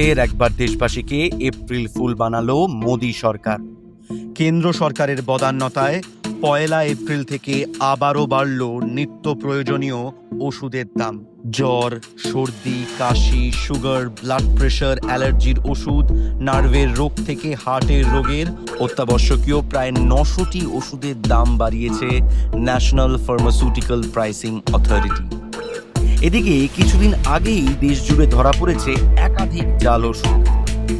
ফের একবার দেশবাসীকে এপ্রিল ফুল বানালো মোদী সরকার। কেন্দ্র সরকারের বদান্যতায় পয়লা এপ্রিল থেকে আবারও বাড়ল নিত্য প্রয়োজনীয় ওষুধের দাম। জ্বর, সর্দি, কাশি, সুগার, ব্লাড প্রেশার, অ্যালার্জির ওষুধ, নার্ভের রোগ থেকে হার্টের রোগের অত্যাবশ্যকীয় প্রায় নশোটি ওষুধের দাম বাড়িয়েছে ন্যাশনাল ফার্মাসিউটিক্যাল প্রাইসিং অথরিটি। এদিকে কিছুদিন আগেই দেশ জুড়ে ধরা পড়েছে একাধিক জাল ওষুধ।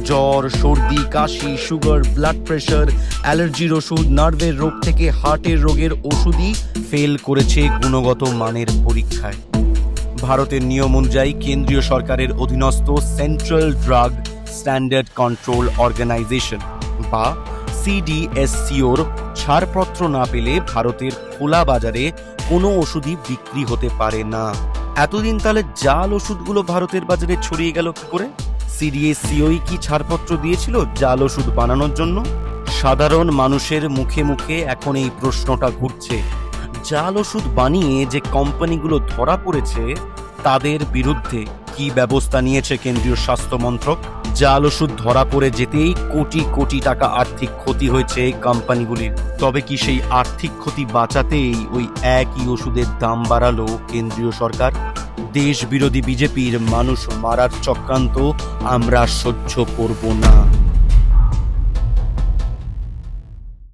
জ্বর, সর্দি, কাশি, সুগার ব্লাড প্রেশার অ্যালার্জির ওষুধ, নার্ভের রোগ থেকে হার্টের রোগের ওষুধই ফেল করেছে গুণগত মানের পরীক্ষায়। ভারতের নিয়ম অনুযায়ী কেন্দ্রীয় সরকারের অধীনস্থ central drug standard control organisation বা সিডিএসসিওর ছাড়পত্র না পেলে ভারতের খোলা বাজারে কোনো ওষুধই বিক্রি হতে পারে না। এতদিন তাহলে জাল ওষুধগুলো ভারতের বাজারে ছড়িয়ে গেল কি করে? সিডিএসিওই কি ছাড়পত্র দিয়েছিল জাল ওষুধ বানানোর জন্য? সাধারণ মানুষের মুখে মুখে এখন এই প্রশ্নটা ঘুরছে। জাল ওষুধ বানিয়ে যে কোম্পানিগুলো ধরা পড়েছে, তাদের বিরুদ্ধে কি ব্যবস্থা নিয়েছে কেন্দ্রীয় স্বাস্থ্য মন্ত্রক? জাল ওষুধ ধরা পড়ে যেতেই কোটি কোটি টাকা আর্থিক ক্ষতি হয়েছে এই কোম্পানিগুলির। তবে কি সেই আর্থিক ক্ষতি বাঁচাতেই ওই একই ওষুধের দাম বাড়ালো কেন্দ্রীয় সরকার? দেশ বিরোধী বিজেপির মানুষ মারার চক্রান্ত আমরা সহ্য করব না।